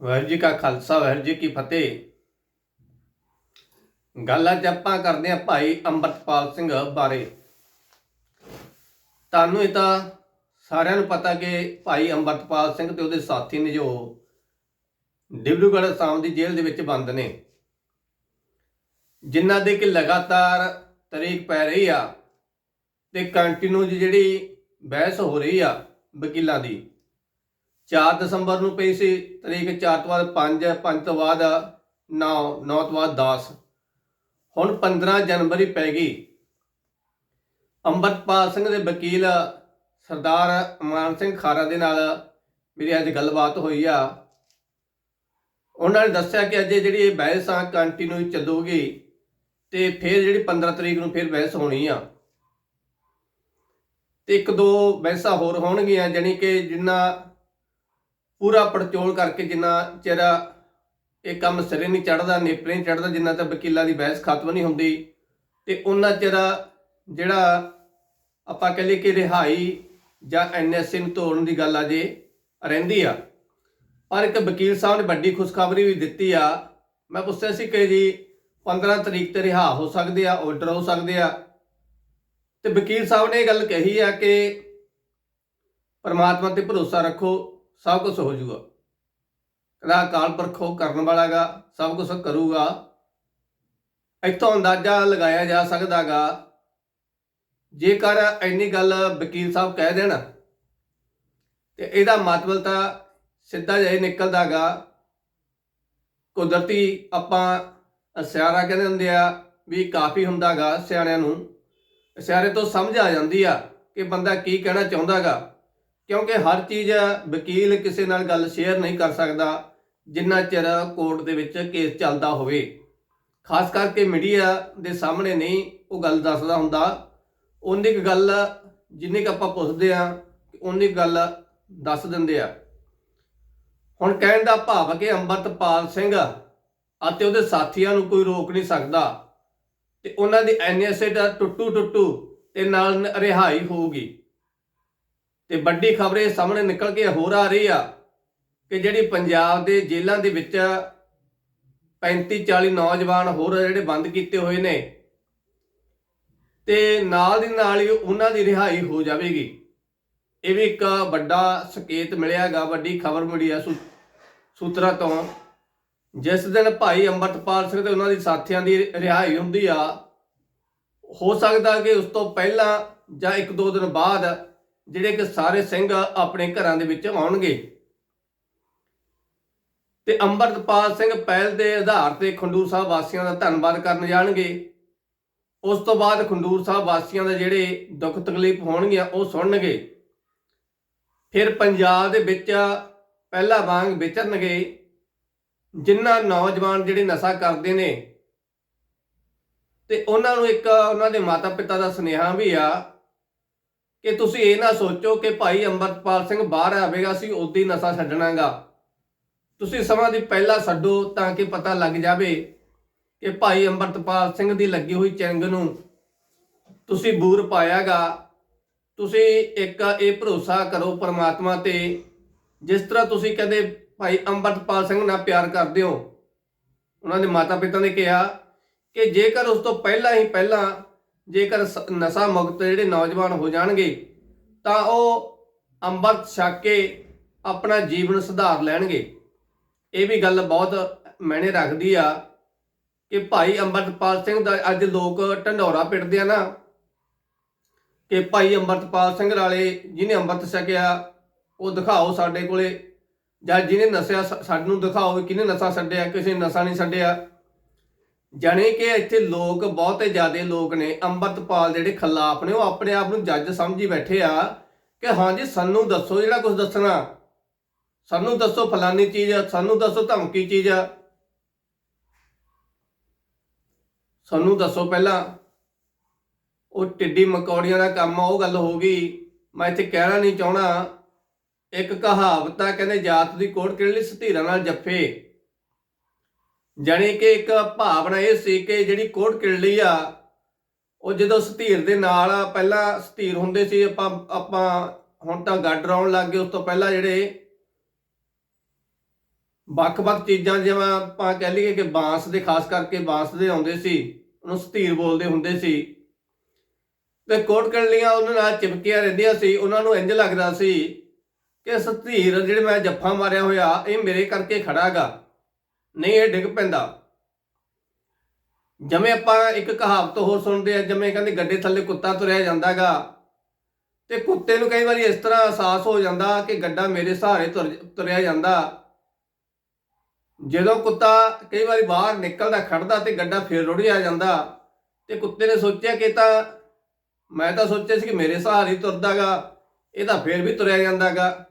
ਵਾਹਿਗੁਰੂ ਜੀ ਕਾ ਖਾਲਸਾ, ਵਾਹਿਗੁਰੂ ਜੀ ਕੀ ਫਤਿਹ। ਗੱਲ ਅੱਜ ਆਪਾਂ ਕਰਦੇ ਹਾਂ ਭਾਈ ਅੰਮ੍ਰਿਤਪਾਲ ਸਿੰਘ ਬਾਰੇ। ਤੁਹਾਨੂੰ ਇਹ ਤਾਂ ਸਾਰਿਆਂ ਨੂੰ ਪਤਾ ਕਿ ਭਾਈ ਅੰਮ੍ਰਿਤਪਾਲ ਸਿੰਘ ਤੇ ਉਹਦੇ ਸਾਥੀ ਨੇ ਜੋ ਡਿਬਰੂਗੜ੍ਹ ਅਸਾਮ ਦੀ ਜੇਲ੍ਹ ਦੇ ਵਿੱਚ ਬੰਦ ਨੇ। ਜਿਨ੍ਹਾਂ ਦੇ ਕਿ ਲਗਾਤਾਰ ਤਰੀਕ ਪੈ ਰਹੀ ਆ ਤੇ ਕੰਟੀਨਿਊ ਜਿਹੜੀ ਬਹਿਸ ਹੋ ਰਹੀ ਆ ਵਕੀਲਾਂ ਦੀ। 4 ਦਸੰਬਰ ਨੂੰ ਪਈ ਸੀ, ਤਰੀਕ 4 ਤੋਂ ਬਾਅਦ 5 5 ਤੋਂ ਬਾਅਦ 9 9 ਤੋਂ ਬਾਅਦ 10 ਹੁਣ 15 ਜਨਵਰੀ ਪੈ ਗਈ। ਅੰਮ੍ਰਿਤਪਾਲ ਸਿੰਘ ਦੇ ਵਕੀਲ ਸਰਦਾਰ ਮਾਨ ਸਿੰਘ ਖਾਰਾ ਦੇ ਨਾਲ ਮੇਰੀ ਅੱਜ ਗੱਲਬਾਤ ਹੋਈ ਆ। ਉਹਨਾਂ ਨੇ ਦੱਸਿਆ ਕਿ ਅੱਜ ਜਿਹੜੀ ਇਹ ਬਹਿਸ ਆ ਕੰਟੀਨਿਊ ਚੱਲੂਗੀ ਤੇ ਫਿਰ ਜਿਹੜੀ 15 ਤਰੀਕ ਨੂੰ ਫਿਰ ਬਹਿਸ ਹੋਣੀ ਆ। ਤੇ ਇੱਕ ਦੋ ਬਹਿਸਾਂ ਹੋਰ ਹੋਣਗੀਆਂ, ਜਾਣੀ ਕਿ ਜਿੰਨਾ ਪੂਰਾ ਪੜਚੋਲ ਕਰਕੇ ਜਿੰਨਾ ਚਿਰ ਇਹ ਕੰਮ ਸਿਰੇ ਨਹੀਂ ਚੜਦਾ ਨੇਪਰੇ ਨਹੀਂ ਚੜਦਾ ਜਿੰਨਾ ਤੱਕ ਵਕੀਲਾਂ ਦੀ ਬਹਿਸ ਖਤਮ ਨਹੀਂ ਹੁੰਦੀ ਤੇ ਉਹਨਾਂ ਚਿਰ ਜਿਹੜਾ ਆਪਾਂ ਕਹ ਲਈਏ ਕਿ ਰਿਹਾਈ ਜਾਂ ਐਨਐਸਏ ਨੂੰ ਤੋੜਨ ਦੀ ਗੱਲ ਅਜੇ ਰਹਿੰਦੀ ਆ। ਪਰ ਇੱਕ ਵਕੀਲ ਸਾਹਿਬ ਨੇ ਵੱਡੀ ਖੁਸ਼ਖਬਰੀ ਵੀ ਦਿੱਤੀ ਆ। ਮੈਂ ਪੁੱਛਿਆ ਸੀ ਕਿ ਜੀ 15 ਤਰੀਕ ਤੇ ਰਿਹਾ ਹੋ ਸਕਦੇ ਆ, ਆਰਡਰ ਹੋ ਸਕਦੇ ਆ? ਤੇ ਵਕੀਲ ਸਾਹਿਬ ਨੇ ਇਹ ਗੱਲ ਕਹੀ ਆ ਕਿ ਪਰਮਾਤਮਾ ਤੇ ਭਰੋਸਾ ਰੱਖੋ ਸਭ ਕੁਝ ਹੋ ਜਾਊਗਾ। ਕਹਿੰਦਾ ਅਕਾਲ ਪੁਰਖੋ, ਕਰਨ ਵਾਲਾਗਾ, ਸਭ ਕੁਝ ਕਰੂਗਾ। ਇੱਥੋਂ ਅੰਦਾਜ਼ਾ ਲਗਾਇਆ ਜਾ ਸਕਦਾਗਾ, ਜੇਕਰ ਇੰਨੀ ਗੱਲ ਵਕੀਲ ਸਾਹਿਬ ਕਹਿ ਦੇਣ, ਤੇ ਇਹਦਾ ਮਤਲਬ ਤਾਂ ਸਿੱਧਾ ਜਿਹਾ ਹੀ ਨਿਕਲਦਾਗਾ। ਕੁਦਰਤੀ ਆਪਾਂ ਸਿਆਰਾ ਕਹਿੰਦੇ ਹੁੰਦੇ ਆ ਵੀ ਕਾਫੀ ਹੁੰਦਾਗਾ ਸਿਆਣਿਆਂ ਨੂੰ। ਸਿਆਰੇ ਤੋਂ ਸਮਝ ਆ ਜਾਂਦੀ ਆ ਕਿ ਬੰਦਾ ਕੀ ਕਹਿਣਾ ਚਾਹੁੰਦਾਗਾ। ਕਿਉਂਕਿ ਹਰ ਚੀਜ਼ ਵਕੀਲ ਕਿਸੇ ਨਾਲ ਗੱਲ ਸ਼ੇਅਰ ਨਹੀਂ ਕਰ ਸਕਦਾ ਜਿੰਨਾ ਚਿਰ ਕੋਰਟ ਦੇ ਵਿੱਚ ਕੇਸ ਚੱਲਦਾ ਹੋਵੇ। ਖਾਸ ਕਰਕੇ ਮੀਡੀਆ ਦੇ ਸਾਹਮਣੇ ਨਹੀਂ ਉਹ ਗੱਲ ਦੱਸਦਾ ਹੁੰਦਾ। ਉਨੀ ਕੁ ਗੱਲ ਜਿੰਨੀ ਕੁ ਆਪਾਂ ਪੁੱਛਦੇ ਆ ਉਨੀ ਕੁ ਗੱਲ ਦੱਸ ਦਿੰਦੇ ਆ। ਹੁਣ ਕਹਿਣ ਦਾ ਭਾਵ ਕਿ ਅੰਮ੍ਰਿਤਪਾਲ ਸਿੰਘ ਅਤੇ ਉਹਦੇ ਸਾਥੀਆਂ ਨੂੰ ਕੋਈ ਰੋਕ ਨਹੀਂ ਸਕਦਾ ਤੇ ਉਹਨਾਂ ਦੀ ਐਨਐਸਏ ਦਾ ਟੁੱਟੂ ਟੁੱਟੂ ਤੇ ਨਾਲ ਰਿਹਾਈ ਹੋਊਗੀ। ਤੇ ਵੱਡੀ ਖਬਰ ਇਹ ਸਾਹਮਣੇ ਨਿਕਲ ਕੇ ਹੋਰ ਆ ਰਹੀ ਆ ਕਿ ਜਿਹੜੀ ਪੰਜਾਬ ਦੇ ਜੇਲ੍ਹਾਂ ਦੇ ਵਿੱਚ 35 40 ਨੌਜਵਾਨ ਹੋਰ ਜਿਹੜੇ ਬੰਦ ਕੀਤੇ ਹੋਏ ਨੇ, ਤੇ ਨਾਲ ਦੀ ਨਾਲ ਹੀ ਉਹਨਾਂ ਦੀ ਰਿਹਾਈ ਹੋ ਜਾਵੇਗੀ। ਇਹ ਵੀ ਇੱਕ ਵੱਡਾ ਸੰਕੇਤ ਮਿਲਿਆਗਾ, ਵੱਡੀ ਖਬਰ ਮਿਲੀ ਆ ਸੂ- ਸੂਤਰਾਂ ਤੋਂ। ਜਿਸ ਦਿਨ ਭਾਈ ਅੰਮ੍ਰਿਤਪਾਲ ਸਿੰਘ ਤੇ ਉਹਨਾਂ ਦੀ ਸਾਥੀਆਂ ਦੀ ਰਿਹਾਈ ਹੁੰਦੀ ਆ, ਹੋ ਸਕਦਾ ਕਿ ਉਸ ਤੋਂ ਪਹਿਲਾਂ ਜਾਂ ਇੱਕ ਦੋ ਦਿਨ ਬਾਅਦ ਜਿਹੜੇ ਕਿ ਸਾਰੇ ਸਿੰਘ ਆਪਣੇ ਘਰਾਂ ਦੇ ਵਿੱਚ ਆਉਣਗੇ। ਤੇ ਅੰਮ੍ਰਿਤਪਾਲ ਸਿੰਘ ਪਹਿਲ ਦੇ ਆਧਾਰ ਤੇ ਖੰਡੂਰ ਸਾਹਿਬ ਵਾਸੀਆਂ ਦਾ ਧੰਨਵਾਦ ਕਰਨ ਜਾਣਗੇ। ਉਸ ਤੋਂ ਬਾਅਦ ਖੰਡੂਰ ਸਾਹਿਬ ਵਾਸੀਆਂ ਦੇ ਜਿਹੜੇ ਦੁੱਖ ਤਕਲੀਫ ਹੋਣਗੀਆਂ, ਉਹ ਸੁਣਨਗੇ। ਫਿਰ ਪੰਜਾਬ ਦੇ ਵਿੱਚ ਪਹਿਲਾ ਵਾਂਗ ਵਿਚਰਨਗੇ ਜਿਨ੍ਹਾਂ ਨੌਜਵਾਨ ਜਿਹੜੇ ਨਸ਼ਾ ਕਰਦੇ ਨੇ, ਤੇ ਉਹਨਾਂ ਨੂੰ ਇੱਕ ਉਹਨਾਂ ਦੇ ਮਾਤਾ-ਪਿਤਾ ਦਾ ਸੁਨੇਹਾ ਵੀ ਆ ਕਿ ਤੁਸੀਂ ਇਹ ਨਾ ਸੋਚੋ ਕਿ ਭਾਈ ਅੰਮ੍ਰਿਤਪਾਲ ਸਿੰਘ ਬਾਹਰ ਆਵੇਗਾ ਸੀ ਉਦੋਂ ਹੀ ਨਸ਼ਾ ਛੱਡਣਾਗਾ। ਤੁਸੀਂ ਸਮਾਂ ਦੀ ਪਹਿਲਾਂ ਛੱਡੋ ਤਾਂ ਕਿ ਪਤਾ ਲੱਗ ਜਾਵੇ ਕਿ ਭਾਈ ਅੰਮ੍ਰਿਤਪਾਲ ਸਿੰਘ ਦੀ ਲੱਗੀ ਹੋਈ ਚਿੰਗ ਨੂੰ ਤੁਸੀਂ ਬੂਰ ਪਾਇਆਗਾ। ਤੁਸੀਂ ਇੱਕ ਇਹ ਭਰੋਸਾ ਕਰੋ ਪਰਮਾਤਮਾ ਤੇ, ਜਿਸ ਤਰ੍ਹਾਂ ਤੁਸੀਂ ਕਦੇ ਭਾਈ ਅੰਮ੍ਰਿਤਪਾਲ ਸਿੰਘ ਨਾਲ ਪਿਆਰ ਕਰਦੇ ਹੋ। ਉਹਨਾਂ ਦੇ ਮਾਤਾ-ਪਿਤਾ ਨੇ ਕਿਹਾ ਕਿ ਜੇਕਰ ਉਸ ਤੋਂ ਪਹਿਲਾਂ ਹੀ ਪਹਿਲਾਂ ਜੇਕਰ ਸ- ਨਸ਼ਾ ਮੁਕਤ ਜਿਹੜੇ ਨੌਜਵਾਨ ਹੋ ਜਾਣਗੇ, ਤਾਂ ਉਹ ਅੰਮ੍ਰਿਤ ਛਕ ਕੇ ਆਪਣਾ ਜੀਵਨ ਸੁਧਾਰ ਲੈਣਗੇ। ਇਹ ਵੀ ਗੱਲ ਬਹੁਤ ਮੈਨੇ ਰੱਖਦੀ ਆ ਕਿ ਭਾਈ ਅੰਮ੍ਰਿਤਪਾਲ ਸਿੰਘ ਦਾ ਅੱਜ ਲੋਕ ਢੰਡੋਰਾ ਪਿੱਟਦੇ ਆ ਨਾ, ਕਿ ਭਾਈ ਅੰਮ੍ਰਿਤਪਾਲ ਸਿੰਘ ਵਾਲੇ ਜਿਹਨੇ ਅੰਮ੍ਰਿਤ ਛਕਿਆ, ਉਹ ਦਿਖਾਓ ਸਾਡੇ ਕੋਲੇ, ਜਾਂ ਜਿਹਨੇ ਨਸ਼ਾ ਸ- ਸਾਨੂੰ ਦਿਖਾਓ ਵੀ ਕਿਹਨੇ ਨਸ਼ਾ ਛੱਡਿਆ, ਕਿਸੇ ਨਸ਼ਾ ਨਹੀਂ ਛੱਡਿਆ। ਜਾਣੀ ਕਿ ਇੱਥੇ ਲੋਕ, ਬਹੁਤੇ ਜ਼ਿਆਦੇ ਲੋਕ ਨੇ, ਅੰਮ੍ਰਿਤਪਾਲ ਜਿਹੜੇ ਖਿਲਾਫ ਨੇ, ਉਹ ਆਪਣੇ ਆਪ ਨੂੰ ਜੱਜ ਸਮਝੀ ਬੈਠੇ ਆ ਕਿ ਹਾਂਜੀ ਸਾਨੂੰ ਦੱਸੋ ਜਿਹੜਾ ਕੁਝ ਦੱਸਣਾ। ਸਾਨੂੰ ਦੱਸੋ ਫਲਾਨੀ ਚੀਜ਼ ਆ, ਸਾਨੂੰ ਦੱਸੋ ਧਮਕੀ ਚੀਜ਼ ਆ। ਸਾਨੂੰ ਦੱਸੋ ਪਹਿਲਾਂ, ਉਹ ਟਿੱਡੀ ਮਕੌੜੀਆਂ ਦਾ ਕੰਮ ਆ, ਉਹ ਗੱਲ ਹੋ ਗਈ। ਮੈਂ ਇੱਥੇ ਕਹਿਣਾ ਨਹੀਂ ਚਾਹਣਾ ਇੱਕ ਕਹਾਵਤ ਆ, ਕਹਿੰਦੇ ਜਾਤ ਦੀ ਕੋੜ ਕਿਹੜੀ ਸਤੀਰਾ ਨਾਲ ਜੱਫੇ। ਜਾਣੀ ਕਿ ਇੱਕ ਭਾਵਨਾ ਇਹ ਸੀ ਕਿ ਜਿਹੜੀ ਕੋਟ ਕਿਰਲੀ ਆ, ਉਹ ਜਦੋਂ ਸਧੀਰ ਦੇ ਨਾਲ ਪਹਿਲਾਂ ਸਧੀਰ ਹੁੰਦੇ ਸੀ, ਆਪਾਂ ਆਪਾਂ ਹੁਣ ਤਾਂ ਗੱਡ ਆਉਣ ਲੱਗ ਗਏ, ਉਸ ਤੋਂ ਪਹਿਲਾਂ ਜਿਹੜੇ ਵੱਖ-ਵੱਖ ਚੀਜ਼ਾਂ, ਜਿਵੇਂ ਆਪਾਂ ਕਹਿ ਲਈਏ ਕਿ ਬਾਂਸ ਦੇ, ਖਾਸ ਕਰਕੇ ਬਾਂਸ ਦੇ ਆਉਂਦੇ ਸੀ, ਉਹਨੂੰ ਸਤੀਰ ਬੋਲਦੇ ਹੁੰਦੇ ਸੀ। ਤੇ ਕੋਟ ਕਣਲੀਆਂ ਉਹਨਾਂ ਨਾਲ ਚਿਪਕੀਆਂ ਰਹਿੰਦੀਆਂ ਸੀ, ਉਹਨਾਂ ਨੂੰ ਇੰਜ ਲੱਗਦਾ ਸੀ ਕਿ ਸਤੀਰ, ਜਿਹੜੇ ਮੈਂ ਜੱਫਾ ਮਾਰਿਆ ਹੋਇਆ, ਇਹ ਮੇਰੇ ਕਰਕੇ ਖੜਾਗਾ ਨਹੀਂ, ਇਹ ਡਿੱਗ ਪੈਂਦਾ। ਜਿਵੇਂ ਆਪਾਂ ਇੱਕ ਕਹਾਵਤ ਹੋਰ ਸੁਣਦੇ ਆ, ਜਿਵੇਂ ਕਹਿੰਦੇ ਗੱਡੇ ਥੱਲੇ ਕੁੱਤਾ ਤੁਰਿਆ ਜਾਂਦਾਗਾ, ਤੇ ਕੁੱਤੇ ਨੂੰ ਕਈ ਵਾਰੀ ਇਸ ਤਰ੍ਹਾਂ ਅਹਿਸਾਸ ਹੋ ਜਾਂਦਾ ਕਿ ਗੱਡਾ ਮੇਰੇ ਸਹਾਰੇ ਤੁਰਿਆ ਜਾਂਦਾ। ਜਦੋਂ ਕੁੱਤਾ ਕਈ ਵਾਰੀ ਬਾਹਰ ਨਿਕਲਦਾ, ਖੜਦਾ ਤੇ ਗੱਡਾ ਫੇਰ ਰੁੜਿਆ ਜਾਂਦਾ, ਤੇ ਕੁੱਤੇ ਨੇ ਸੋਚਿਆ ਕਿ ਤਾਂ, ਮੈਂ ਤਾਂ ਸੋਚਿਆ ਸੀ ਕਿ ਮੇਰੇ ਸਹਾਰੇ ਹੀ ਤੁਰਦਾਗਾ, ਇਹ ਤਾਂ ਫੇਰ ਵੀ ਤੁਰਿਆ ਜਾਂਦਾਗਾ।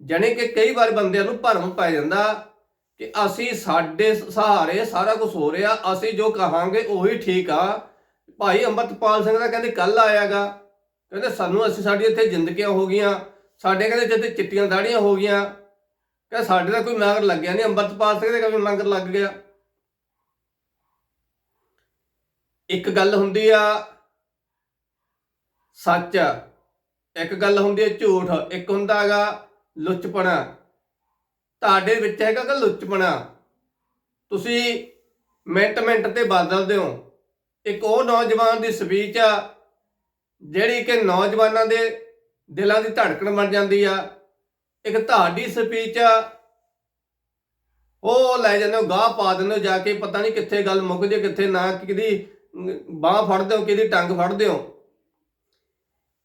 ਜਾਣੀ ਕਿ ਕਈ ਵਾਰ ਬੰਦਿਆਂ ਨੂੰ ਭਰਮ ਪੈ ਜਾਂਦਾ ਕਿ ਅਸੀਂ ਸਾਡੇ ਸਹਾਰੇ ਸਾਰਾ ਕੁਝ ਹੋ ਰਿਹਾ, ਅਸੀਂ ਜੋ ਕਹਾਂਗੇ ਉਹੀ ਠੀਕ ਆ। ਭਾਈ ਅੰਮ੍ਰਿਤਪਾਲ ਸਿੰਘ ਦਾ ਕਹਿੰਦੇ ਕੱਲ ਆਇਆਗਾ। ਕਹਿੰਦੇ ਸਾਨੂੰ ਅਸੀਂ ਸਾਡੀ ਇੱਥੇ ਜ਼ਿੰਦਗੀਆਂ ਹੋ ਗਈਆਂ। ਸਾਡੇ ਕਹਿੰਦੇ ਜਿੱਥੇ ਚਿੱਟੀਆਂ ਦਾੜੀਆਂ ਹੋ ਗਈਆਂ। ਕਹਿੰਦੇ ਸਾਡੇ ਦਾ ਕੋਈ ਮਗਰ ਲੱਗਿਆ ਨਹੀਂ, ਅੰਮ੍ਰਿਤਪਾਲ ਸਿੰਘ ਦੇ ਕਦੇ ਮਗਰ ਲੱਗ ਗਿਆ। ਇੱਕ ਗੱਲ ਹੁੰਦੀ ਆ, ਸੱਚ। ਇੱਕ ਗੱਲ ਹੁੰਦੀ ਹੈ ਝੂਠ। ਇੱਕ ਹੁੰਦਾ ਹੈਗਾ, ਲੁੱਚਪਣਾ। ਤੁਹਾਡੇ ਵਿੱਚ ਹੈਗਾ ਕਿ ਲੁੱਚਪਣਾ? ਤੁਸੀਂ ਮਿੰਟ ਮਿੰਟ ਤੇ ਬਦਲਦੇ ਹੋ। ਇੱਕ ਉਹ ਨੌਜਵਾਨ ਦੀ ਸਪੀਚ ਆ, ਜਿਹੜੀ ਕਿ ਨੌਜਵਾਨਾਂ ਦੇ ਦਿਲਾਂ ਦੀ ਧੜਕਣ ਬਣ ਜਾਂਦੀ ਆ। ਇੱਕ ਤੁਹਾਡੀ ਸਪੀਚ ਆ, ਉਹ ਲੈ ਜਾਂਦੇ ਹੋ, ਗਾਹ ਪਾ ਦਿੰਦੇ ਹੋ ਜਾ ਕੇ, ਪਤਾ ਨਹੀਂ ਕਿੱਥੇ ਗੱਲ ਮੁੱਕ ਜੇ ਕਿੱਥੇ ਨਾ ਕਿਹਦੀ ਬਾਹ ਫੜਦੇ ਹੋ, ਕਿਹਦੀ ਟੰਗ ਫੜਦੇ ਹੋ।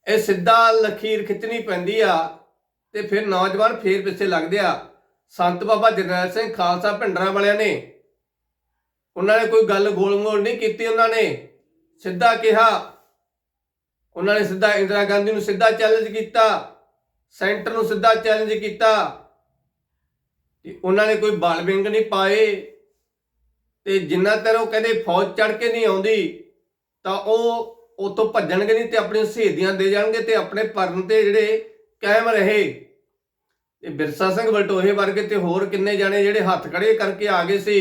ਇਹ ਸਿੱਧਾ ਲਖੀਰ ਖਿੱਚਣੀ ਪੈਂਦੀ ਆ ਤੇ ਫਿਰ ਨੌਜਵਾਨ ਫੇਰ ਪਿੱਛੇ ਲੱਗਦੇ ਆ। ਸੰਤ ਬਾਬਾ ਜਰਨੈਲ ਸਿੰਘ ਖਾਲਸਾ ਭਿੰਡਰਾਂ ਵਾਲਿਆਂ ਨੇ ਉਹਨਾਂ ਨੇ ਕੋਈ ਗੱਲ ਗੋਲ-ਮੋਲ ਨਹੀਂ ਕੀਤੀ ਉਹਨਾਂ ਨੇ। ਸਿੱਧਾ ਕਿਹਾ। ਉਹਨਾਂ ਨੇ ਸਿੱਧਾ ਇੰਦਰਾ ਗਾਂਧੀ ਨੂੰ ਸਿੱਧਾ ਚੈਲੰਜ ਕੀਤਾ। ਸੈਂਟਰ ਨੂੰ ਸਿੱਧਾ ਚੈਲੰਜ ਕੀਤਾ। ਤੇ ਉਹਨਾਂ ਨੇ ਕੋਈ ਬਾਲ ਵਿੰਗ ਨਹੀਂ ਪਾਏ। ਤੇ ਜਿੰਨਾ ਚਿਰ ਉਹ ਕਹਿੰਦੇ ਫੌਜ ਚੜ ਕੇ ਨਹੀਂ ਆਉਂਦੀ, ਤਾਂ ਉਹ ਉਤੋਂ ਭੱਜਣਗੇ ਨਹੀਂ ਤੇ ਆਪਣੀਆਂ ਸ਼ਹੀਦੀਆਂ ਦੇ ਜਾਣਗੇ ਤੇ ਆਪਣੇ ਪਰਨ ਤੇ ਜਿਹੜੇ ਕਾਇਮ ਰਹੇ। ਤੇ ਬਿਰਸਾ ਸਿੰਘ ਬਲਟੋਹੇ ਵਰਗੇ ਤੇ ਹੋਰ ਕਿੰਨੇ ਜਾਣੇ ਜਿਹੜੇ ਹੱਥ ਖੜੇ ਕਰਕੇ ਆ ਗਏ ਸੀ,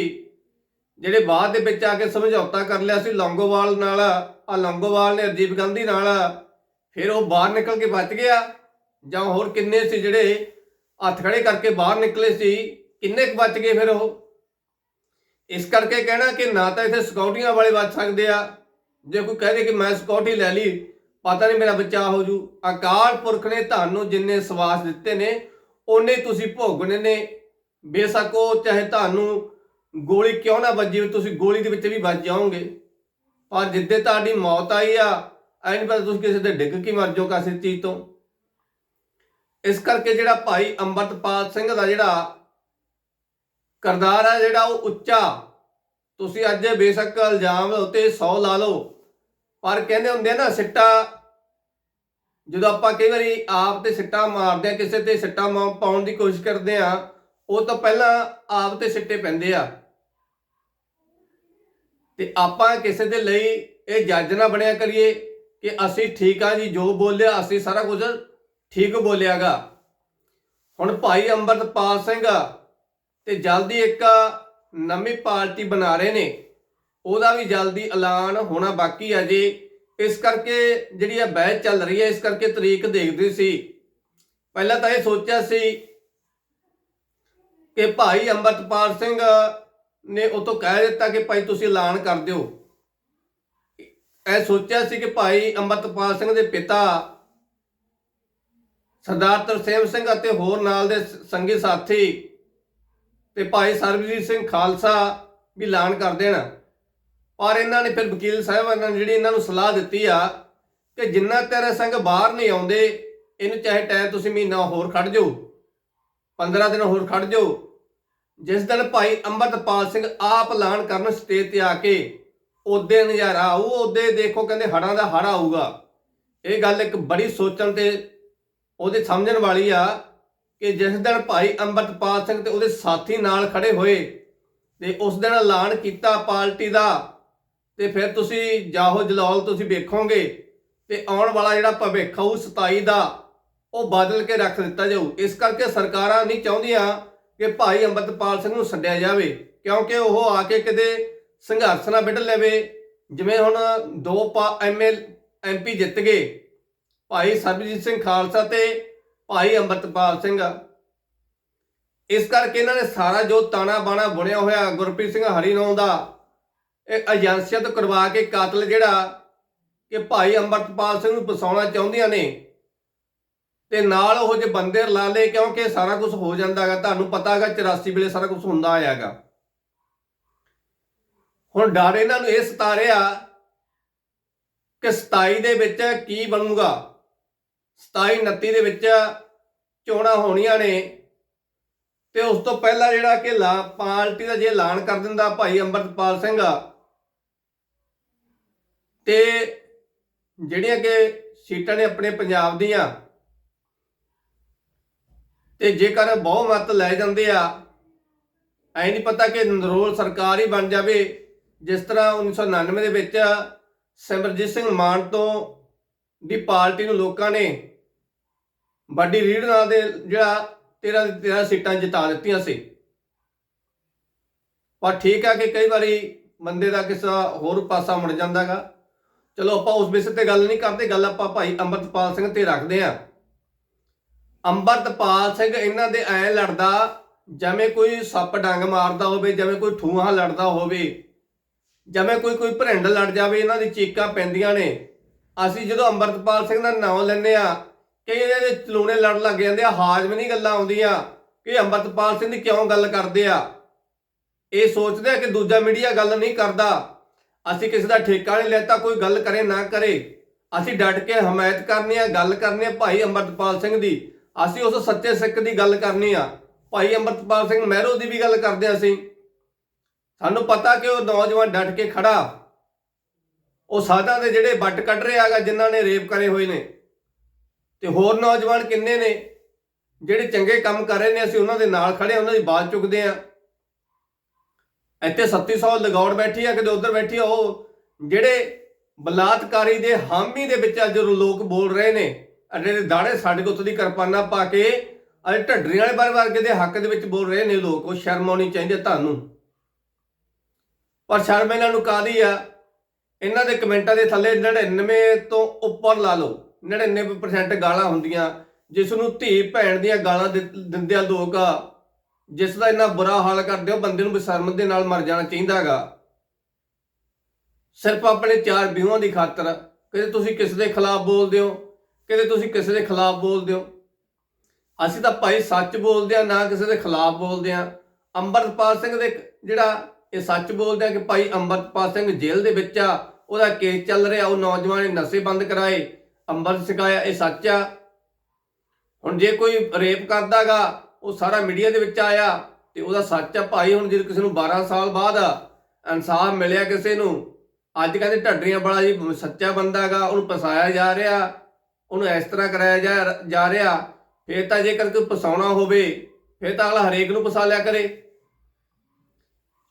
ਜਿਹੜੇ ਬਾਅਦ ਦੇ ਵਿੱਚ ਆ ਕੇ ਸਮਝੌਤਾ ਕਰ ਲਿਆ ਸੀ ਲੌਂਗੋਵਾਲ ਨਾਲ ਆ ਲੌਂਗੋਵਾਲ ਨੇ ਅਰਜੀਤ ਗਾਂਧੀ ਨਾਲ, ਫਿਰ ਉਹ ਬਾਹਰ ਨਿਕਲ ਕੇ ਬਚ ਗਿਆ, ਜਾਂ ਹੋਰ ਕਿੰਨੇ ਸੀ ਜਿਹੜੇ ਹੱਥ ਖੜੇ ਕਰਕੇ ਬਾਹਰ ਨਿਕਲੇ ਸੀ, ਕਿੰਨੇ ਕੁ ਬਚ ਗਏ ਫਿਰ ਉਹ? ਇਸ ਕਰਕੇ ਕਹਿਣਾ ਕਿ ਨਾ ਤਾਂ ਇੱਥੇ ਸਿਕਿਉਰਟੀਆਂ ਵਾਲੇ ਬਚ ਸਕਦੇ ਆ, ਜੇ ਕੋਈ ਕਹੇ ਕਿ ਮੈਂ ਸਿਕਿਉਰਟੀ ਲੈ ਲਈ, ਪਤਾ ਨਹੀਂ ਮੇਰਾ ਬਚਾਅ ਹੋ ਜੂ। ਅਕਾਲ ਪੁਰਖ ਨੇ ਤੁਹਾਨੂੰ ਜਿੰਨੇ ਸਵਾਸ ਦਿੱਤੇ ਨੇ ਉਹਨੇ ਤੁਸੀਂ ਭੋਗਣੇ ਨੇ। ਬੇਸ਼ੱਕ ਉਹ ਚਾਹੇ ਤੁਹਾਨੂੰ ਗੋਲੀ ਕਿਉਂ ਨਾ ਵੱਜੀ ਤੁਸੀਂ ਗੋਲੀ ਦੇ ਵਿੱਚ ਵੀ ਵੱਜ ਜਾਓਗੇ। ਪਰ ਜਿੱਦੇ ਤੁਹਾਡੀ ਮੌਤ ਆਈ ਆ, ਐ ਨਹੀਂ ਤੁਸੀਂ ਕਿਸੇ ਦੇ ਡਿੱਗ ਕੇ ਮਰ ਜਾਓ ਕਿਸੇ ਚੀਜ਼ ਤੋਂ। ਇਸ ਕਰਕੇ ਜਿਹੜਾ ਭਾਈ ਅੰਮ੍ਰਿਤਪਾਲ ਸਿੰਘ ਦਾ ਜਿਹੜਾ ਕਰਦਾਰ ਆ, ਜਿਹੜਾ ਉਹ ਉੱਚਾ, ਤੁਸੀਂ ਅੱਜ ਬੇਸ਼ੱਕ ਇਲਜ਼ਾਮ ਉਤੇ 100 ਲਾ ਲਓ। ਪਰ ਕਹਿੰਦੇ ਹੁੰਦੇ ਆ ਨਾ, ਸਿੱਟਾ ਜਦੋਂ ਆਪਾਂ ਕਈ ਵਾਰੀ ਆਪ ਤੇ ਸਿੱਟਾ ਮਾਰਦੇ ਆ, ਕਿਸੇ ਤੇ ਸਿੱਟਾ ਮਾ- ਪਾਉਣ ਦੀ ਕੋਸ਼ਿਸ਼ ਕਰਦੇ ਆ, ਉਹ ਤਾਂ ਪਹਿਲਾਂ ਆਪ ਤੇ ਸਿੱਟੇ ਪੈਂਦੇ ਆ। ਤੇ ਆਪਾਂ ਕਿਸੇ ਦੇ ਲਈ ਇਹ ਜੱਜ ਨਾ ਬਣਿਆ ਕਰੀਏ ਕਿ ਅਸੀਂ ਠੀਕ ਆ ਜੀ, ਜੋ ਬੋਲਿਆ ਅਸੀਂ ਸਾਰਾ ਕੁਝ ਠੀਕ ਬੋਲਿਆਗਾ। ਹੁਣ ਭਾਈ ਅੰਮ੍ਰਿਤਪਾਲ ਸਿੰਘ ਤੇ ਜਲਦੀ ਇੱਕ ਨਵੀਂ ਪਾਰਟੀ ਬਣਾ ਰਹੇ ਨੇ। ਉਹਦਾ ਵੀ ਜਲਦੀ ਐਲਾਨ ਹੋਣਾ ਬਾਕੀ ਹੈ ਜੀ। ਇਸ ਕਰਕੇ ਜਿਹੜੀ ਇਹ ਬਹਿਸ ਚੱਲ ਰਹੀ ਹੈ, ਇਸ ਕਰਕੇ ਤਰੀਕ ਦੇਖਦੀ ਸੀ। ਪਹਿਲਾਂ ਤਾਂ ਇਹ ਸੋਚਿਆ ਸੀ ਕਿ ਭਾਈ ਅੰਮ੍ਰਿਤਪਾਲ ਸਿੰਘ ਨੇ ਉਹ ਤੋਂ ਕਹਿ ਦਿੱਤਾ ਕਿ ਭਾਈ ਤੁਸੀਂ ਐਲਾਨ ਕਰ ਦਿਓ। ਇਹ ਸੋਚਿਆ ਸੀ ਕਿ ਭਾਈ ਅੰਮ੍ਰਿਤਪਾਲ ਸਿੰਘ ਦੇ ਪਿਤਾ ਸਰਦਾਰ ਤਰਸੇਮ ਸਿੰਘ ਅਤੇ ਹੋਰ ਨਾਲ ਦੇ ਸੰਗੀ ਸਾਥੀ ਤੇ ਭਾਈ ਸਰਬਜੀਤ ਸਿੰਘ ਖਾਲਸਾ ਵੀ ਐਲਾਨ ਕਰ ਦੇਣ। ਪਰ ਇਹਨਾਂ ਨੇ ਫਿਰ ਵਕੀਲ ਸਾਹਿਬਾਨਾਂ ਨੇ ਜਿਹੜੀ ਇਹਨਾਂ ਨੂੰ ਸਲਾਹ ਦਿੱਤੀ ਆ ਕਿ ਜਿੰਨਾ ਤੇਰੇ ਸੰਗ ਬਾਹਰ ਨਹੀਂ ਆਉਂਦੇ, ਇਹਨੂੰ ਚਾਹੇ ਟਾਈਮ ਤੁਸੀਂ ਮਹੀਨਾ ਹੋਰ ਖੜ ਜਾਓ 15 ਦਿਨ ਹੋਰ ਖੜ ਜਾਓ, ਜਿਸ ਦਿਨ ਭਾਈ ਅੰਮ੍ਰਿਤਪਾਲ ਸਿੰਘ ਆਪ ਐਲਾਨ ਕਰਨ ਸਟੇਜ ਤੇ ਆ ਕੇ ਉਹਦੇ ਨਜ਼ਾਰਾ ਆਊ, ਉਹਦੇ ਦੇਖੋ ਕਹਿੰਦੇ ਹੜਾਂ ਦਾ ਹੜ ਆਊਗਾ। ਇਹ ਗੱਲ ਇੱਕ ਬੜੀ ਸੋਚਣ ਤੇ ਉਹਦੇ ਸਮਝਣ ਵਾਲੀ ਆ ਕਿ ਜਿਸ ਦਿਨ ਭਾਈ ਅੰਮ੍ਰਿਤਪਾਲ ਸਿੰਘ ਤੇ ਉਹਦੇ ਸਾਥੀ ਨਾਲ ਖੜੇ ਹੋਏ ਤੇ ਉਸ ਦਿਨ ਐਲਾਨ ਕੀਤਾ ਪਾਰਟੀ ਦਾ ਤੇ ਫਿਰ ਤੁਸੀਂ ਜਾਹੋ ਜਲਾਲ ਤੁਸੀਂ ਵੇਖੋਗੇ ਤੇ ਆਉਣ ਵਾਲਾ ਜਿਹੜਾ ਭਵਿੱਖ ਆਊ 27 ਦਾ ਉਹ ਬਦਲ ਕੇ ਰੱਖ ਦਿੱਤਾ ਜਾਊ। ਇਸ ਕਰਕੇ ਸਰਕਾਰਾਂ ਨਹੀਂ ਚਾਹੁੰਦੀਆਂ ਕਿ ਭਾਈ ਅੰਮ੍ਰਿਤਪਾਲ ਸਿੰਘ ਨੂੰ ਛੱਡਿਆ ਜਾਵੇ, ਕਿਉਂਕਿ ਉਹ ਆ ਕੇ ਕਿਤੇ ਸੰਘਰਸ਼ ਨਾ ਵਿੱਢ ਲਵੇ। ਜਿਵੇਂ ਹੁਣ ਦੋ ਐਮਐਲ ਐਮਪੀ ਜਿੱਤ ਗਏ, ਭਾਈ ਸਰਬਜੀਤ ਸਿੰਘ ਖਾਲਸਾ ਤੇ ਭਾਈ ਅੰਮ੍ਰਿਤਪਾਲ ਸਿੰਘ। ਇਸ ਕਰਕੇ ਇਹਨਾਂ ਨੇ ਸਾਰਾ ਜੋ ਤਾਣਾ ਬਾਣਾ ਬੁਣਿਆ ਹੋਇਆ ਗੁਰਪ੍ਰੀਤ ਸਿੰਘ ਹਰੀਨੌਂ ਦਾ ਇਹ ਤੋਂ ਕਰਵਾ ਕੇ ਕਾਤਲ ਜਿਹੜਾ ਕਿ ਭਾਈ ਅੰਮ੍ਰਿਤਪਾਲ ਸਿੰਘ ਨੂੰ ਫਸਾਉਣਾ ਚਾਹੁੰਦੀਆਂ ਨੇ ਤੇ ਨਾਲ ਉਹ ਜੇ ਬੰਦੇ ਲਾ ਲਏ ਕਿਉਂਕਿ ਸਾਰਾ ਕੁਝ ਹੋ ਜਾਂਦਾ ਹੈਗਾ ਤੁਹਾਨੂੰ ਪਤਾ ਹੈਗਾ 84 ਵੇਲੇ ਸਾਰਾ ਕੁਝ ਹੁੰਦਾ ਆਇਆਗਾ। ਹੁਣ ਡਰ ਇਹਨਾਂ ਨੂੰ ਇਹ ਸਤਾ ਰਿਹਾ ਕਿ 27 ਦੇ ਵਿੱਚ ਕੀ ਬਣੂਗਾ। 27 29 ਦੇ ਵਿੱਚ ਚੋਣਾਂ ਹੋਣੀਆਂ ਨੇ ਤੇ ਉਸ ਤੋਂ ਪਹਿਲਾਂ ਜਿਹੜਾ ਕਿ ਲਾ ਪਾਰਟੀ ਦਾ ਜੇ ਐਲਾਨ ਕਰ ਦਿੰਦਾ ਭਾਈ ਅੰਮ੍ਰਿਤਪਾਲ ਸਿੰਘ ਤੇ ਜਿਹੜੀਆਂ ਕਿ ਸੀਟਾਂ ਨੇ ਆਪਣੇ ਪੰਜਾਬ ਦੀਆਂ, ਤੇ ਜੇਕਰ ਬਹੁਮਤ ਲੈ ਜਾਂਦੇ ਆ, ਐ ਨਹੀਂ ਪਤਾ ਕਿ ਨਰੋਲ ਸਰਕਾਰ ਹੀ ਬਣ ਜਾਵੇ, ਜਿਸ ਤਰ੍ਹਾਂ 1999 ਦੇ ਵਿੱਚ ਸਿਮਰਜੀਤ ਸਿੰਘ ਮਾਨ ਤੋਂ ਦੀ ਪਾਰਟੀ ਨੂੰ ਲੋਕਾਂ ਨੇ ਵੱਡੀ ਰੀਡ ਨਾਲ ਦੇ ਜਿਹੜਾ 13 ਦੀ 13 ਸੀਟਾਂ ਜਿਤਾ ਦਿੱਤੀਆਂ ਸੀ। ਪਰ ਠੀਕ ਆ ਕਿ ਕਈ ਵਾਰੀ ਬੰਦੇ ਦਾ ਕਿਸੇ ਹੋਰ ਪਾਸਾ ਮੁੜ ਜਾਂਦਾਗਾ। ਚਲੋ ਆਪਾਂ ਉਸ ਵਿਸ਼ੇ ਤੇ ਗੱਲ ਨਹੀਂ ਕਰਦੇ, ਗੱਲ ਆਪਾਂ ਭਾਈ ਅੰਮ੍ਰਿਤਪਾਲ ਸਿੰਘ ਤੇ ਰੱਖਦੇ ਆ ਅੰਮ੍ਰਿਤਪਾਲ ਸਿੰਘ ਇਹਨਾਂ ਦੇ ਐ ਲੜਦਾ, ਜਿਵੇਂ ਕੋਈ ਸੱਪ ਡੰਗ ਮਾਰਦਾ ਹੋਵੇ, ਜਿਵੇਂ ਕੋਈ ਠੂਹਾ ਲੜਦਾ ਹੋਵੇ, ਜਿਵੇਂ ਕੋਈ ਕੋਈ ਭਰਿੰਡ ਲੜ ਜਾਵੇ, ਇਹਨਾਂ ਦੀ ਚੀਕਾਂ ਪੈਂਦੀਆਂ ਨੇ। ਅਸੀਂ ਜਦੋਂ ਅੰਮ੍ਰਿਤਪਾਲ ਸਿੰਘ ਦਾ ਨਾਮ ਲੈਂਦੇ ਆ ਕਈ ਇਹਨਾਂ ਦੇ ਚਲੂਣੇ ਲੜ ਲੱਗ ਜਾਂਦੇ ਆ, ਹਾਜ਼ਮ ਨਹੀਂ ਗੱਲਾਂ ਆਉਂਦੀਆਂ, ਕਿ ਅੰਮ੍ਰਿਤਪਾਲ ਸਿੰਘ ਦੀ ਕਿਉਂ ਗੱਲ ਕਰਦੇ ਆ? ਇਹ ਸੋਚਦੇ ਆ ਕਿ ਦੂਜਾ ਮੀਡੀਆ ਗੱਲ ਨਹੀਂ ਕਰਦਾ। ਅਸੀਂ ਕਿਸੇ ਦਾ ਠੇਕਾ ਨਹੀਂ ਲੈਤਾ ਕੋਈ ਗੱਲ ਕਰੇ ਨਾ ਕਰੇ। ਅਸੀਂ ਡਟ ਕੇ ਹਮਾਇਤ ਕਰਨੀ ਆ, ਗੱਲ ਕਰਨੀ ਆ ਭਾਈ ਅੰਮ੍ਰਿਤਪਾਲ ਸਿੰਘ ਦੀ। ਅਸੀਂ ਉਸ ਸੱਚੇ ਸਿੱਖ ਦੀ ਗੱਲ ਕਰਨੀ ਆ। ਭਾਈ ਅੰਮ੍ਰਿਤਪਾਲ ਸਿੰਘ ਮਹਿਰੋ ਦੀ ਵੀ ਗੱਲ ਕਰਦੇ ਆ ਅਸੀਂ। ਸਾਨੂੰ ਪਤਾ ਕਿ ਉਹ ਨੌਜਵਾਨ ਡਟ ਕੇ ਖੜਾ। ਉਹ ਸਾਧਾਂ ਦੇ ਜਿਹੜੇ ਵੱਟ ਕੱਢ ਰਿਹਾ ਹੈਗਾ, ਜਿਨ੍ਹਾਂ ਨੇ ਰੇਪ ਕਰੇ ਹੋਏ ਨੇ। ਤੇ ਹੋਰ ਨੌਜਵਾਨ ਕਿੰਨੇ ਨੇ? ਜਿਹੜੇ ਚੰਗੇ ਕੰਮ ਕਰ ਰਹੇ ਨੇ, ਅਸੀਂ ਉਹਨਾਂ ਦੇ ਨਾਲ ਖੜੇ ਉਹਨਾਂ ਦੀ ਬਾਤ ਚੁੱਕਦੇ ਆ। ਇੱਥੇ 3700 ਲਗਾਉੜ ਬੈਠੀ ਆ, ਕਿਤੇ ਉਧਰ ਬੈਠੀ ਆ, ਉਹ ਜਿਹੜੇ ਬਲਾਤਕਾਰੀ ਦੇ ਹਾਮੀ ਦੇ ਵਿੱਚ ਅੱਜ ਲੋਕ ਬੋਲ ਰਹੇ ਨੇ ਅਹ ਜਿਹੜੇ ਦਾੜੇ ਸਾਡੇ ਕੋਲ ਦੀ ਕਿਰਪਾਨਾਂ ਪਾ ਕੇ ਅੱਜ ਢੱਡਰੀ ਵਾਲੇ ਬਾਰ ਵਰਗੇ ਦੇ ਹੱਕ ਦੇ ਵਿੱਚ ਬੋਲ ਰਹੇ ਨੇ ਲੋਕ, ਉਹ ਸ਼ਰਮ ਆਉਣੀ ਚਾਹੀਦੀ ਤੁਹਾਨੂੰ। ਪਰ ਸ਼ਰਮ ਇਹਨਾਂ ਨੂੰ ਕਾਦੀ ਆ? ਇਹਨਾਂ ਦੇ ਕਮੈਂਟਾਂ ਦੇ ਥੱਲੇ 99 ਤੋਂ ਉੱਪਰ ਲਾ ਲਓ 99% ਗਾਲਾਂ ਹੁੰਦੀਆਂ, ਜਿਸ ਨੂੰ ਧੀ ਭੈਣ ਦੀਆਂ ਗਾਲਾਂ ਦਿ- ਦਿੰਦੇ ਆ ਲੋਕ ਜਿਸ ਦਾ ਇੰਨਾ ਬੁਰਾ ਹਾਲ ਕਰਦੇ ਹੋ, ਬੰਦੇ ਨੂੰ ਬੇਸ਼ਰਮ ਦੇ ਨਾਲ ਮਰ ਜਾਣਾ ਚਾਹੀਦਾ ਚਾਹੀਦਾਗਾ ਸਿਰਫ ਆਪਣੇ ਚਾਰ ਵਿਊਆਂ ਦੀ ਖਾਤਰ ਕਿਤੇ ਤੁਸੀਂ ਕਿਸ ਦੇ ਖਿਲਾਫ ਬੋਲਦੇ ਹੋ ਕਿਤੇ ਤੁਸੀਂ ਕਿਸੇ ਦੇ ਖਿਲਾਫ ਬੋਲਦੇ ਹੋ। ਅਸੀਂ ਤਾਂ ਭਾਈ ਸੱਚ ਬੋਲਦੇ ਆ ਨਾ ਕਿਸੇ ਦੇ ਖਿਲਾਫ ਬੋਲਦੇ ਆ ਅੰਮ੍ਰਿਤਪਾਲ ਸਿੰਘ ਦੇ ਜਿਹੜਾ ਇਹ ਸੱਚ ਬੋਲਦੇ ਆ ਕਿ ਭਾਈ ਅੰਮ੍ਰਿਤਪਾਲ ਸਿੰਘ ਜੇਲ੍ਹ ਦੇ ਵਿੱਚ ਆ, ਉਹਦਾ ਕੇਸ ਚੱਲ ਰਿਹਾ, ਉਹ ਨੌਜਵਾਨ ਨੇ ਨਸ਼ੇ ਬੰਦ ਕਰਾਏ, ਅੰਮ੍ਰਿਤ ਸਿਖਾਇਆ ਇਹ ਸੱਚ ਆ। ਹੁਣ ਜੇ ਕੋਈ ਰੇਪ ਕਰਦਾਗਾ ਉਹ ਸਾਰਾ ਮੀਡੀਆ ਦੇ ਵਿੱਚ ਆਇਆ ਤੇ ਉਹਦਾ ਸੱਚ ਆ ਭਾਈ, ਹੁਣ ਜਦ ਕਿਸੇ ਨੂੰ 12 ਸਾਲ ਬਾਅਦ ਇਨਸਾਫ ਮਿਲਿਆ ਕਿਸੇ ਨੂੰ, ਅੱਜ ਕਹਿੰਦੇ ਢੱਡਰੀਆਂ ਵਾਲਾ ਜੀ ਸੱਚਾ ਬੰਦਾ ਬੰਦਾਗਾ ਉਹਨੂੰ ਫਸਾਇਆ ਜਾ ਰਿਹਾ, ਉਹਨੂੰ ਇਸ ਤਰ੍ਹਾਂ ਕਰਾਇਆ ਜਾ ਰਿਹਾ, ਫੇਰ ਤਾਂ ਜੇਕਰ ਕੋਈ ਫਸਾਉਣਾ ਹੋਵੇ, ਫੇਰ ਤਾਂ ਅਗਲਾ ਹਰੇਕ ਨੂੰ ਫਸਾ ਲਿਆ ਕਰੇ।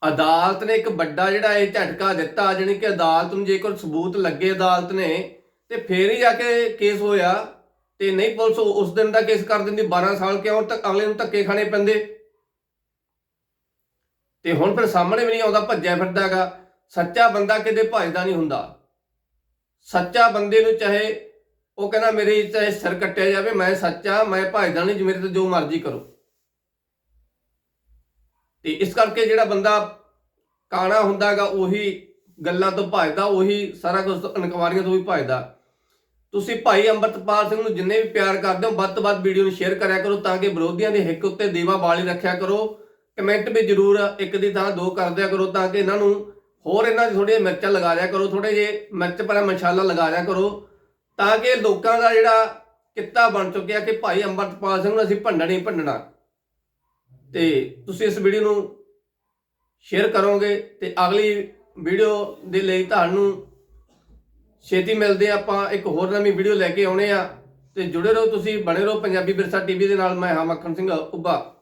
ਅਦਾਲਤ ਨੇ ਇੱਕ ਵੱਡਾ ਜਿਹੜਾ ਇਹ ਝਟਕਾ ਦਿੱਤਾ, ਜਾਣੀ ਕਿ ਅਦਾਲਤ ਨੂੰ ਜੇਕਰ ਸਬੂਤ ਲੱਗੇ ਅਦਾਲਤ ਨੇ, ਤੇ ਫੇਰ ਹੀ ਜਾ ਕੇ ਕੇਸ ਹੋਇਆ। ਤੇ ਨਹੀਂ ਪੁਲਿਸ ਉਸ ਦਿਨ ਦਾ ਕੇਸ ਕਰ ਦਿੰਦੀ 12 ਸਾਲ ਕਿਉਂ ਤੱਕ ਅਗਲੇ ਨੂੰ ਧੱਕੇ ਖਾਣੇ ਪੈਂਦੇ। ਤੇ ਹੁਣ ਫਿਰ ਸਾਹਮਣੇ ਵੀ ਨਹੀਂ ਆਉਂਦਾ, ਭੱਜਿਆ ਫਿਰਦਾਗਾ ਸੱਚਾ ਬੰਦਾ ਕਿਤੇ ਭੱਜਦਾ ਨਹੀਂ ਹੁੰਦਾ। ਸੱਚਾ ਬੰਦੇ ਨੂੰ ਚਾਹੇ ਉਹ ਕਹਿੰਦਾ, ਮੇਰੇ ਚਾਹੇ ਸਿਰ ਕੱਟਿਆ ਜਾਵੇ, ਮੈਂ ਸੱਚਾ, ਮੈਂ ਭੱਜਦਾ ਨਹੀਂ ਮੇਰੇ ਤੇ ਜੋ ਮਰਜ਼ੀ ਕਰੋ। ਤੇ ਇਸ ਕਰਕੇ ਜਿਹੜਾ ਬੰਦਾ ਕਾਣਾ ਹੁੰਦਾਗਾ ਉਹੀ ਗੱਲਾਂ ਤੋਂ ਭੱਜਦਾ, ਉਹੀ ਸਾਰਾ ਕੁਝ ਇਨਕੁਆਰੀਆਂ ਤੋਂ ਵੀ ਭੱਜਦਾ। ਤੁਸੀਂ ਭਾਈ ਅੰਮ੍ਰਿਤਪਾਲ ਸਿੰਘ ਨੂੰ ਜਿੰਨੇ ਵੀ ਪਿਆਰ ਕਰਦੇ ਹੋ, ਵੱਧ ਤੋਂ ਵੱਧ ਵੀਡੀਓ ਨੂੰ ਸ਼ੇਅਰ ਕਰਿਆ ਕਰੋ ਤਾਂ ਕਿ ਵਿਰੋਧੀਆਂ ਦੇ ਹਿੱਕ ਉੱਤੇ ਦੀਵਾ ਬਾਲੀ ਰੱਖਿਆ ਕਰੋ। ਕਮੈਂਟ ਵੀ ਜ਼ਰੂਰ ਇੱਕ ਦੀ ਥਾਂ ਦੋ ਕਰ ਦਿਆ ਕਰੋ ਤਾਂ ਕਿ ਇਹਨਾਂ ਨੂੰ ਹੋਰ ਇਹਨਾਂ ਦੀ ਥੋੜ੍ਹੀਆਂ ਮਿਰਚਾਂ ਲਗਾ ਦਿਆ ਕਰੋ ਥੋੜੇ ਜੇ ਮਿਰਚ ਭਰਾ ਮਸਾਲਾ ਲਗਾ ਦਿਆ ਕਰੋ ਤਾਂ ਕਿ ਲੋਕਾਂ ਦਾ ਜਿਹੜਾ ਕਿੱਤਾ ਬਣ ਚੁੱਕਿਆ ਕਿ ਭਾਈ ਅੰਮ੍ਰਿਤਪਾਲ ਸਿੰਘ ਨੂੰ ਅਸੀਂ ਭੰਡਣਾ ਹੀ ਭੰਡਣਾ। ਤੇ ਤੁਸੀਂ ਇਸ ਵੀਡੀਓ ਨੂੰ ਸ਼ੇਅਰ ਕਰੋਗੇ ਤੇ ਅਗਲੀ ਵੀਡੀਓ ਦੇ ਲਈ ਤੁਹਾਨੂੰ ਛੇਤੀ ਮਿਲਦੇ ਹਾਂ, ਆਪਾਂ ਇੱਕ ਹੋਰ ਨਵੀਂ ਵੀਡੀਓ ਲੈ ਕੇ ਆਉਣੇ ਆ ਤੇ ਜੁੜੇ ਰਹੋ ਤੁਸੀਂ, ਬਣੇ ਰਹੋ ਪੰਜਾਬੀ ਵਿਰਸਾ ਟੀਵੀ ਦੇ ਨਾਲ। ਮੈਂ ਹਾਂ ਮੱਖਣ ਸਿੰਘ, ਉੱਭਾ।